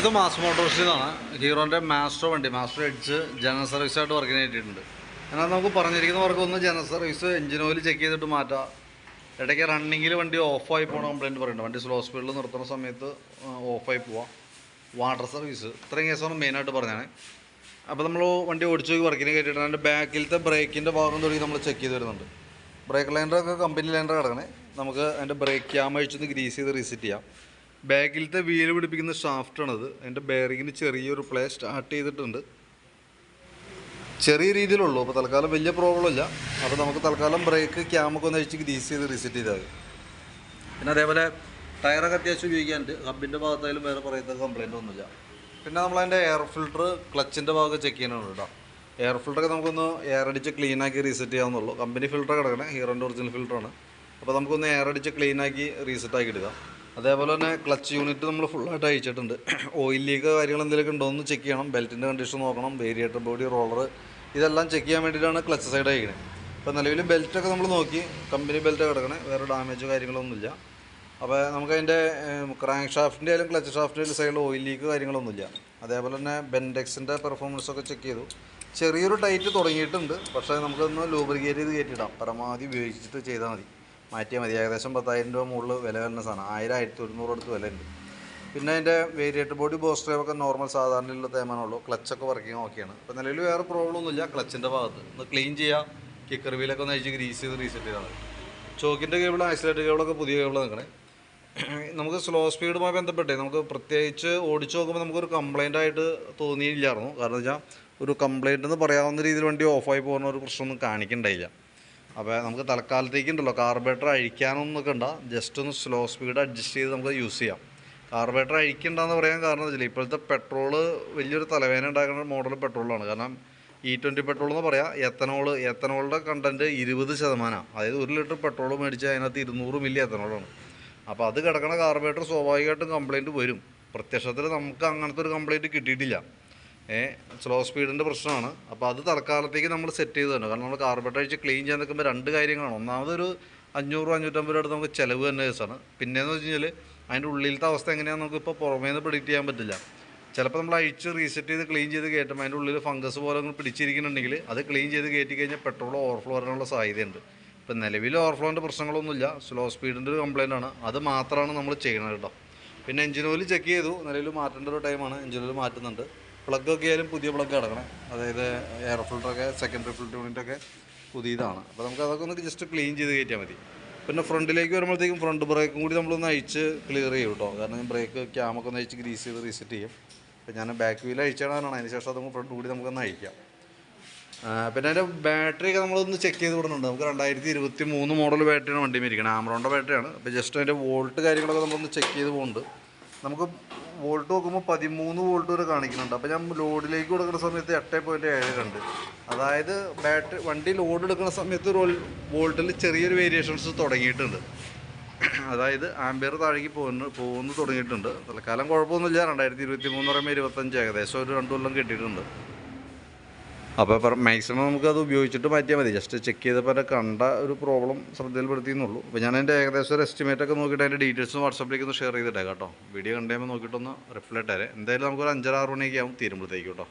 ഇത് മാസ് മോട്ടോഴ്സിൽ ഹീറോന്റെ മാസ്റ്റർ വണ്ടി മാസ്റ്റർ എഡ്ജ് ജനറൽ സർവീസായിട്ട് വർക്കിന് കിട്ടിയിട്ടുണ്ട് എന്നാൽ നമുക്ക് പറഞ്ഞിരിക്കുന്ന വർക്ക് ഒന്ന് general service engine oil check ചെയ്തിട്ട് മാറ്റാം. ഇടയ്ക്ക് റണ്ണിങ്ങിൽ വണ്ടി ഓഫായി പോകണ കംപ്ലയിന്റ് പറയുന്നുണ്ട്. വണ്ടി സ്ലോ സ്പീഡിൽ നിർത്തുന്ന സമയത്ത് ഓഫായി പോവാം. വാട്ടർ സർവീസ് ഇത്രയും കേസാണ് മെയിനായിട്ട് പറഞ്ഞാണ് അപ്പോൾ നമ്മൾ വണ്ടി ഓടിച്ചു പോയി വർക്കിന് കയറ്റിയിട്ട് അതിന്റെ ബാക്കിലത്തെ ബ്രേക്കിന്റെ ഭാഗം തുടങ്ങി നമ്മൾ ചെക്ക് ചെയ്ത് വരുന്നുണ്ട്. ബ്രേക്ക് ലൈനറൊക്കെ കമ്പനി ലൈനർ കിടക്കണേ. നമുക്ക് അതിന്റെ ബ്രേക്ക് ക്യാം അഴിച്ചൊന്ന് ഗ്രീസ് ചെയ്ത് റീസെറ്റ് ചെയ്യാം. ബാക്കിലത്തെ വീൽ പിടിപ്പിക്കുന്ന ഷാഫ്റ്റാണത്. അതിന്റെ ബെയറിങ്ങിന് ചെറിയൊരു പ്ലേ സ്റ്റാർട്ട് ചെയ്തിട്ടുണ്ട്. ചെറിയ രീതിയിലുള്ളൂ. അപ്പോൾ തൽക്കാലം വലിയ പ്രോബ്ലം ഇല്ല. അപ്പോൾ നമുക്ക് തൽക്കാലം ബ്രേക്ക് ക്യാമൊക്കെ ഒന്ന് അഴിച്ച് ഗ്രീസ് ചെയ്ത് റീസെറ്റ് ചെയ്താൽ പിന്നെ അതേപോലെ ടയറൊക്കെ അത്യാവശ്യം ഉപയോഗിക്കാനുണ്ട്. ഹബിന്റെ ഭാഗത്തായാലും വേറെ പറയുന്ന കംപ്ലൈന്റ് ഒന്നുമില്ല. പിന്നെ നമ്മളതിന്റെ എയർ ഫിൽട്ടർ ക്ലച്ചിന്റെ ഭാഗം ചെക്ക് ചെയ്യാനുണ്ട് കേട്ടോ. എയർ ഫിൽറ്ററൊക്കെ നമുക്കൊന്ന് എയർ അടിച്ച് ക്ലീൻ ആക്കി റീസെറ്റ് ചെയ്യാവുന്നുള്ളൂ. കമ്പനി ഫിൽറ്റർ കിടക്കണേ ഹീറോന്റെ ഒറിജിനൽ ഫിൽറ്ററാണ് അപ്പോൾ നമുക്കൊന്ന് എയർ അടിച്ച് ക്ലീൻ ആക്കി റീസെറ്റ് ആക്കി എടുക്കാം. അതേപോലെ തന്നെ ക്ലച്ച് യൂണിറ്റ് നമ്മൾ ഫുള്ളായിട്ട് അയച്ചിട്ടുണ്ട് ഓയിൽ ലീക്ക് കാര്യങ്ങൾ എന്തെങ്കിലുമൊക്കെ ഉണ്ടോ എന്ന് ചെക്ക് ചെയ്യണം. ബെൽറ്റിന്റെ കണ്ടീഷൻ നോക്കണം. വേരിയേറ്റർ ബോഡി റോളർ ഇതെല്ലാം ചെക്ക് ചെയ്യാൻ വേണ്ടിയിട്ടാണ് ക്ലച്ച് സൈഡ് അയക്കുന്നത് അപ്പോൾ നിലവിൽ ബെൽറ്റൊക്കെ നമ്മൾ നോക്കി. കമ്പനി ബെൽറ്റ് കിടക്കണേ. വേറെ ഡാമേജ് കാര്യങ്ങളൊന്നുമില്ല. അപ്പോൾ നമുക്ക് അതിന്റെ ക്രാങ്ക് ഷാഫ്റ്റിന്റെ ആയാലും ക്ലച്ച് ഷാഫ്റ്റിന്റെ സൈഡിൽ ഓയിൽ ലീക്ക് കാര്യങ്ങളൊന്നുമില്ല. അതേപോലെ തന്നെ ബെൻഡെക്സിന്റെ പെർഫോമൻസ് ഒക്കെ ചെക്ക് ചെയ്തു. ചെറിയൊരു ടൈറ്റ് തുടങ്ങിയിട്ടുണ്ട്. പക്ഷേ നമുക്കൊന്ന് ലൂബ്രിക്കേറ്റ് ചെയ്ത് കയറ്റിയിടാം. പരമാവധി ഉപയോഗിച്ചിട്ട് ചെയ്താൽ മതി. മാറ്റിയാൽ മതി. ഏകദേശം പത്തായിരം രൂപ മുകളിൽ വില വരുന്ന സാധനം. ആയിരം ആയിരത്തി ഒരുന്നൂറ് അടുത്ത് വില ഉണ്ട്. പിന്നെ അതിന്റെ വേരിയേറ്റർ ബോഡി ബോസ് ഡ്രൈവ് ഒക്കെ നോർമൽ സാധാരണയുള്ള തേമാനുള്ളൂ ക്ലച്ചൊക്കെ വർക്കിംഗ് ഓക്കെയാണ് അപ്പോൾ നിലവിൽ വേറെ പ്രോബ്ലം ഒന്നുമില്ല. ക്ലച്ചിന്റെ ഭാഗത്ത്. ഒന്ന് ക്ലീൻ ചെയ്യാം. കിക്കർ വീലൊക്കെ ഒന്ന് അഴിച്ച് ഗ്രീസ് ചെയ്ത് റീസെറ്റ് ചെയ്താൽ ചോക്കിന്റെ കേബിൾ ആക്സിലേറ്റർ കേബിളൊക്കെ പുതിയ കേബിൾ നിൽക്കണേ നമുക്ക് സ്ലോ സ്പീഡുമായി ബന്ധപ്പെട്ടേ നമുക്ക് പ്രത്യേകിച്ച് ഓടിച്ചു നോക്കുമ്പോൾ നമുക്കൊരു കംപ്ലൈന്റ് ആയിട്ട് തോന്നിയില്ലായിരുന്നു. കാരണം വെച്ചാൽ ഒരു കംപ്ലൈന്റ് എന്ന് പറയാവുന്ന രീതിയിൽ വണ്ടി ഓഫായി പോകുന്ന ഒരു പ്രശ്നമൊന്നും കാണിക്കണ്ടായില്ല. അപ്പോൾ നമുക്ക് തൽക്കാലത്തേക്ക് ഉണ്ടല്ലോ കാർബേറ്റർ അഴിക്കാനൊന്നൊക്കെ കണ്ട ജസ്റ്റ് ഒന്ന് സ്ലോ സ്പീഡ് അഡ്ജസ്റ്റ് ചെയ്ത് നമുക്ക് യൂസ് ചെയ്യാം. കാർബേറ്റർ അഴിക്കണ്ടെന്ന് പറയാൻ കാരണം വെച്ചാൽ ഇപ്പോഴത്തെ പെട്രോൾ വലിയൊരു തലവേദന ഉണ്ടാക്കുന്ന മോഡൽ പെട്രോളാണ് കാരണം ഇ ട്വന്റി പെട്രോൾ എന്ന് പറയാം എത്തനോൾ എത്തനോളിന്റെ കണ്ടന്റ് ഇരുപത് ശതമാനമാണ് അതായത് ഒരു ലിറ്റർ പെട്രോൾ മേടിച്ച് അതിനകത്ത് ഇരുന്നൂറ് മില്ലി എത്തനോളാണ് അപ്പോൾ അത് കിടക്കണ കാർബറേറ്റർ സ്വാഭാവികമായിട്ടും കംപ്ലയിന്റ് വരും. പ്രത്യക്ഷത്തിൽ നമുക്ക് അങ്ങനത്തെ ഒരു കംപ്ലയിന്റ് കിട്ടിയിട്ടില്ല. സ്ലോ സ്പീഡിന്റെ പ്രശ്നമാണ്. അപ്പോൾ അത് തൽക്കാലത്തേക്ക് നമ്മൾ സെറ്റ് ചെയ്ത് കാരണം നമ്മൾ കാർബറേറ്റർ ക്ലീൻ ചെയ്യാൻ നിൽക്കുമ്പോൾ രണ്ട് കാര്യങ്ങളാണ്. ഒന്നാമതൊരു അഞ്ഞൂറ് അഞ്ഞൂറ്റമ്പത് രൂപ നമുക്ക് ചിലവ് തന്നെ കേസാണ്. പിന്നെയെന്ന് വെച്ച് കഴിഞ്ഞാൽ അതിന്റെ ഉള്ളിലത്തെ അവസ്ഥ എങ്ങനെയാണെന്ന് നമുക്ക് ഇപ്പോൾ പുറമേ നിന്ന് പ്രിഡിക്റ്റ് ചെയ്യാൻ പറ്റില്ല. ചിലപ്പോൾ നമ്മൾ അഴിച്ച് റീസെറ്റ് ചെയ്ത് ക്ലീൻ ചെയ്ത് കയറ്റുമ്പോൾ അതിന്റെ ഉള്ളിൽ ഫംഗസ് പോലെ ഒന്ന് പിടിച്ചിരിക്കുന്നുണ്ടെങ്കിൽ അത് ക്ലീൻ ചെയ്ത് കയറ്റി കഴിഞ്ഞാൽ പെട്രോൾ ഓവർഫ്ലോ വരാനുള്ള സാധ്യതയുണ്ട്. ഇപ്പം നിലവിൽ ഓവർഫ്ലോന്റെ പ്രശ്നങ്ങളൊന്നുമില്ല. സ്ലോ സ്പീഡിന്റെ ഒരു കംപ്ലയിന്റ് ആണ്. അത് മാത്രമാണ് നമ്മൾ ചെയ്യണത് കേട്ടോ. പിന്നെ എഞ്ചിൻ ഓയിൽ ചെക്ക് ചെയ്തു. നിലവിൽ മാറ്റേണ്ട ഒരു ടൈമാണ് എഞ്ചിൻ ഓയിൽ മാറ്റുന്നുണ്ട്. പ്ലഗ് ഒക്കെ ആയാലും പുതിയ പ്ലഗ് കിടക്കണം അതായത് എയർ ഫിൽറ്ററൊക്കെ സെക്കൻഡറി ഫിൽറ്റർ യൂണിറ്റൊക്കെ പുതിയതാണ്. അപ്പോൾ നമുക്ക് അതൊക്കെ ഒന്ന് ജസ്റ്റ് ക്ലീൻ ചെയ്ത് കയറ്റിയാൽ മതി. പിന്നെ ഫ്രണ്ടിലേക്ക് വരുമ്പോഴത്തേക്കും ഫ്രണ്ട് ബ്രേക്കും കൂടി നമ്മളൊന്ന് അഴിച്ച് ക്ലിയർ ചെയ്യും കേട്ടോ കാരണം ബ്രേക്ക് ക്യാമൊക്കെ ഒന്ന് അഴിച്ച് ഗ്രീസ് ചെയ്ത് റീസെറ്റ് ചെയ്യും. അപ്പോൾ ഞാൻ ബാക്ക് വീൽ അഴിച്ചാണ് അതിന് ശേഷം അത് ഫ്രണ്ട് കൂടി നമുക്കൊന്ന് അഴിക്കാം. പിന്നെ അതിന്റെ ബാറ്ററി ഒക്കെ നമ്മളൊന്ന് ചെക്ക് ചെയ്ത് വിടുന്നുണ്ട്. നമുക്ക് രണ്ടായിരത്തി ഇരുപത്തി മൂന്ന് മോഡൽ ബാറ്ററിയാണ് വണ്ടി മേടിക്കണം ആമറോണിന്റെ ബാറ്ററിയാണ് അപ്പോൾ ജസ്റ്റ് അതിന്റെ വോൾട്ട് കാര്യങ്ങളൊക്കെ നമ്മളൊന്ന് ചെക്ക് ചെയ്ത് പോകുന്നുണ്ട് നമുക്ക് വോൾട്ട് നോക്കുമ്പോൾ പതിമൂന്ന് വോൾട്ട് വരെ കാണിക്കുന്നുണ്ട്. അപ്പോൾ ഞാൻ ലോഡിലേക്ക് കൊടുക്കുന്ന സമയത്ത് എട്ട് പോയിന്റ് ഏഴ് കണ്ട് അതായത് ബാറ്ററി വണ്ടി ലോഡ് എടുക്കുന്ന സമയത്ത് വോൾട്ടിൽ ചെറിയൊരു വേരിയേഷൻസ് തുടങ്ങിയിട്ടുണ്ട്. അതായത് ആംബിയർ താഴേക്ക് പോകുന്നു പോകുന്നു തുടങ്ങിയിട്ടുണ്ട്. തൽക്കാലം കുഴപ്പമൊന്നുമില്ല. രണ്ടായിരത്തി ഇരുപത്തി മൂന്ന് പറയുമ്പോൾ ഇരുപത്തഞ്ച് ഏകദേശം ഒരു രണ്ട് കൊല്ലം കിട്ടിയിട്ടുണ്ട്. അപ്പോൾ മാക്സിമം നമുക്കത് ഉപയോഗിച്ചിട്ട് മാറ്റിയാൽ മതി. ജസ്റ്റ് ചെക്ക് ചെയ്തപ്പോൾ കണ്ട ഒരു പ്രോബ്ലം ശ്രദ്ധയിൽപ്പെടുത്തിയെന്നുള്ളൂ. അപ്പോൾ ഞാൻ എന്റെ ഏകദേശം ഒരു എസ്റ്റിമേറ്റ് ഒക്കെ നോക്കിയിട്ട് അതിന്റെ ഡീറ്റെയിൽസ് വാട്സപ്പിലേക്ക് ഒന്ന് ഷെയർ ചെയ്തിട്ടേ കേട്ടോ. വീഡിയോ കണ്ടുകഴിയുമ്പോൾ നോക്കിയിട്ടൊന്ന് റിപ്ലൈ ഇട്ടേരെ എന്തായാലും നമുക്കൊരു അഞ്ചര ആറ് മണിയൊക്കെ ആവും തീരുമ്പോഴത്തേക്കും കേട്ടോ.